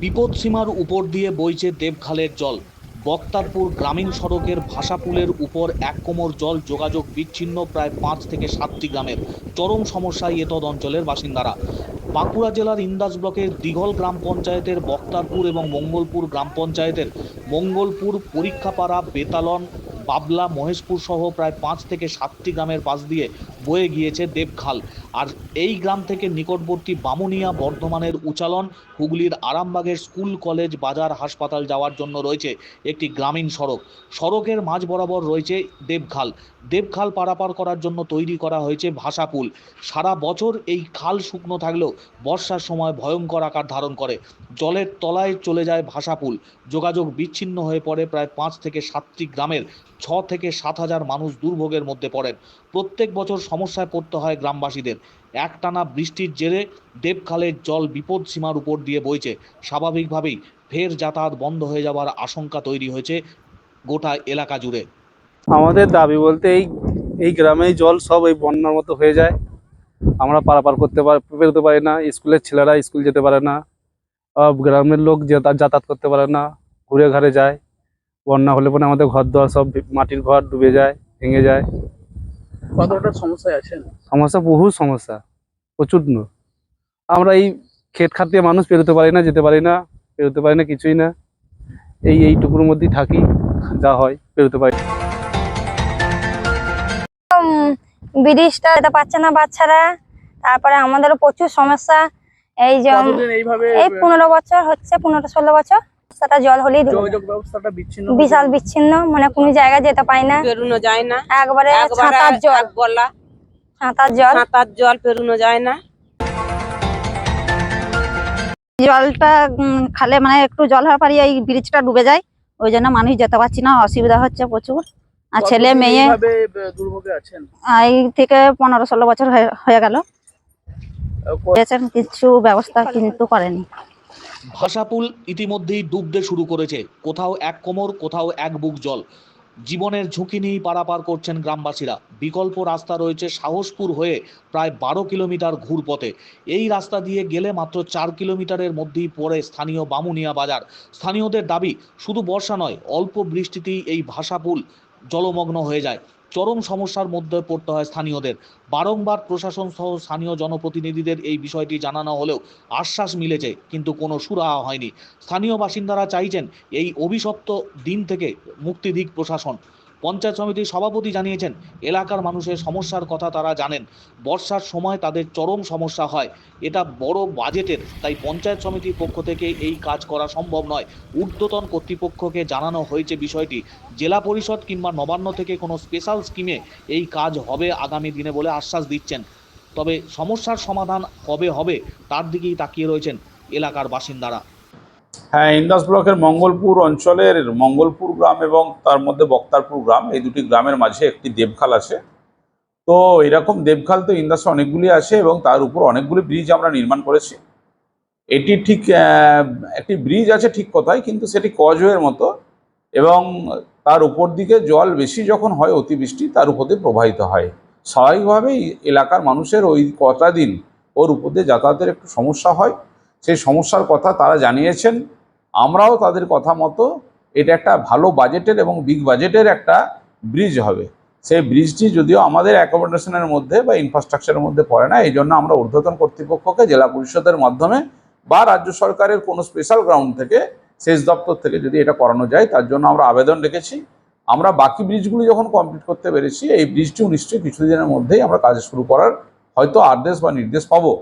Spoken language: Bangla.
বিপদসীমার উপর দিয়ে বইছে দেবখালের জল। বক্তারপুর গ্রামীণ সড়কের ভাষাপুলের উপর এক কোমর জল যোগাযোগ বিচ্ছিন্ন প্রায় পাঁচ থেকে সাতটি গ্রামের। চরম সমস্যায় এতদ অঞ্চলের বাসিন্দারা। বাঁকুড়া জেলার ইন্দাস ব্লকের দিঘল গ্রাম পঞ্চায়েতের বক্তারপুর এবং মঙ্গলপুর গ্রাম পঞ্চায়েতের মঙ্গলপুর, পরীক্ষাপাড়া, বেতালন, বাবলা, মহেশপুর সহ প্রায় পাঁচ থেকে সাতটি গ্রামের পাশ দিয়ে বয়ে গিয়েছে দেবখাল আর এই গ্রাম থেকে নিকটবর্তী বামুনিয়া বর্ধমানের উচালন, হুগলির আরামবাগের স্কুল, কলেজ, বাজার, হাসপাতাল যাওয়ার জন্য রয়েছে একটি গ্রামীণ সড়ক। সড়কের মাঝ বরাবর রয়েছে দেবখাল দেবখাল পারাপার করার জন্য তৈরি করা হয়েছে ভাষাপুল সারা বছর এই খাল শুকনো থাকলেও বর্ষার সময় ভয়ঙ্কর আকার ধারণ করে। জলের তলায় চলে যায় ভাষাপুল যোগাযোগ বিচ্ছিন্ন হয়ে পড়ে প্রায় পাঁচ থেকে সাতটি গ্রামের। ছ থেকে সাত হাজার মানুষ দুর্ভোগের মধ্যে পড়েন। প্রত্যেক বছর সমস্যায় পড়তে হয় গ্রামবাসীদের। একটানা বৃষ্টির জেরে দেবখালের জল বিপদ সীমার উপর দিয়ে বইছে। স্বাভাবিকভাবেই ফের যাতায়াত বন্ধ হয়ে যাওয়ার আশঙ্কা তৈরি হয়েছে গোটা এলাকা জুড়ে। আমাদের দাবি বলতে এই এই গ্রামেই জল সব এই বন্যার মতো হয়ে যায়। আমরা পারাপার করতে পার, বেরোতে পারি না, স্কুলের ছেলেরা স্কুল যেতে পারে না গ্রামের লোক যাতা- যাতায়াত করতে পারে না, ঘুরে ঘাড়ে যায়। বন্যা হলে পরে আমাদের ঘর দোয়ার সব মাটির ঘর ডুবে যায়, ভেঙে যায়। কতটা সমস্যায় আছেন? সমস্যা বহু সমস্যা প্রচুর আমরা এই ক্ষেত খাত দিয়ে মানুষ পেরোতে পারি না যেতে পারি না পেরোতে পারি না কিছুই না। এই এইটুকুর মধ্যেই থাকি যা হয় পেরোতে পারি। না। উম, ব্রিজটা যেতে পারছে না বাচ্চারা তারপরে আমাদেরও প্রচুর সমস্যা। এই যে এই পনেরো বছর হচ্ছে পনেরো ষোলো বছর। সেটা জল হলেই যোগাযোগ ব্যবস্থাটা বিচ্ছিন্ন বিশাল বিচ্ছিন্ন মানে কোনো জায়গায় যেতে পাই না। পেরুনো যায় না। একবারে ছাতার জল। ছাতার জল। সাঁতার জল পেরুনো যায় না। জলটা উম, খালে মানে একটু জল হওয়ার পরই এই ব্রিজটা ডুবে যায়। ওই জন্য মানুষ যেতে পারছি না অসুবিধা হচ্ছে প্রচুর। আর ছেলে মেয়ে এই থেকে পনেরো ষোলো বছর হয়ে- হয়ে গেল। কিছু ব্যবস্থা কিন্তু করেনি। ভাষাপুল ইতিমধ্যেই ডুবতে শুরু করেছে। কোথাও এক কোমর, কোথাও এক বুক জল। জীবনের ঝুঁকি নিয়েই পারাপার করছেন গ্রামবাসীরা। বিকল্প রাস্তা রয়েছে সাহসপুর হয়ে প্রায় বারো কিলোমিটার ঘুরপথে। এই রাস্তা দিয়ে গেলে মাত্র চার কিলোমিটারের মধ্যেই পড়ে স্থানীয় বামুনিয়া বাজার। স্থানীয়দের দাবি, শুধু বর্ষা নয়, অল্প বৃষ্টিতেই এই ভাষাপুল জলমগ্ন হয়ে যায়। চরম সমস্যার মধ্যে পড়তে হয় স্থানীয়দের। বারংবার প্রশাসন সহ স্থানীয় জনপ্রতিনিধিদের এই বিষয়টি জানানো হলেও আশ্বাস মিলেছে, কিন্তু কোনো সুরাহা হয়নি। স্থানীয় বাসিন্দারা চাইছেন এই অভিশপ্ত দিন থেকে মুক্তি দিক প্রশাসন। পঞ্চায়েত সমিতির সভাপতি জানিয়েছেন, এলাকার মানুষের সমস্যার কথা তারা জানেন। বর্ষার সময় তাদের চরম সমস্যা হয়। এটা বড় বাজেটের, তাই পঞ্চায়েত সমিতির পক্ষ থেকে এই কাজ করা সম্ভব নয়। ঊর্ধ্বতন কর্তৃপক্ষকে জানানো হয়েছে বিষয়টি। জেলা পরিষদ কিংবা নবান্ন থেকে কোনো স্পেশাল স্কিমে এই কাজ হবে আগামী দিনে বলে আশ্বাস দিচ্ছেন। তবে সমস্যার সমাধান কবে হবে, তার দিকেই তাকিয়ে রয়েছেন এলাকার বাসিন্দারা। হ্যাঁ ইন্দাস ব্লকের মঙ্গলপুর অঞ্চলের মঙ্গলপুর গ্রাম এবং তার মধ্যে বক্তারপুর গ্রাম, এই দুটি গ্রামের মাঝে একটি দেবখাল আছে। তো এরকম দেবখাল তো ইন্দাসে অনেকগুলি আছে এবং তার উপর অনেকগুলি ব্রিজ আমরা নির্মাণ করেছি। এটি ঠিক একটি ব্রিজ আছে ঠিক কথাই, কিন্তু সেটি কজওয়ের মতো এবং তার উপর দিকে জল বেশি যখন হয় অতিবৃষ্টি, তার উপর দিয়ে প্রবাহিত হয়। স্বাভাবিকভাবেই এলাকার মানুষের ওই কটা দিন ওর উপর দিয়ে যাতায়াতের একটু সমস্যা হয়। সেই সমস্যার কথা তারা জানিয়েছেন। আমরাও তাদের কথা মতো এটা একটা ভালো বাজেটের এবং বিগ বাজেটের একটা ব্রিজ হবে। সেই ব্রিজটি যদিও আমাদের অ্যাকোমোডেশনের মধ্যে বা ইনফ্রাস্ট্রাকচারের মধ্যে পড়ে না এই জন্য আমরা ঊর্ধ্বতন কর্তৃপক্ষকে জেলা পরিষদের মাধ্যমে বা রাজ্য সরকারের কোনো স্পেশাল গ্রাউন্ড থেকে, সেচ দপ্তর থেকে যদি এটা করানো যায়, তার জন্য আমরা আবেদন রেখেছি। আমরা বাকি ব্রিজগুলি যখন কমপ্লিট করতে পেরেছি, এই ব্রিজটিও নিশ্চয়ই কিছুদিনের মধ্যেই আমরা কাজ শুরু করার হয়তো আদেশ বা নির্দেশ পাবো।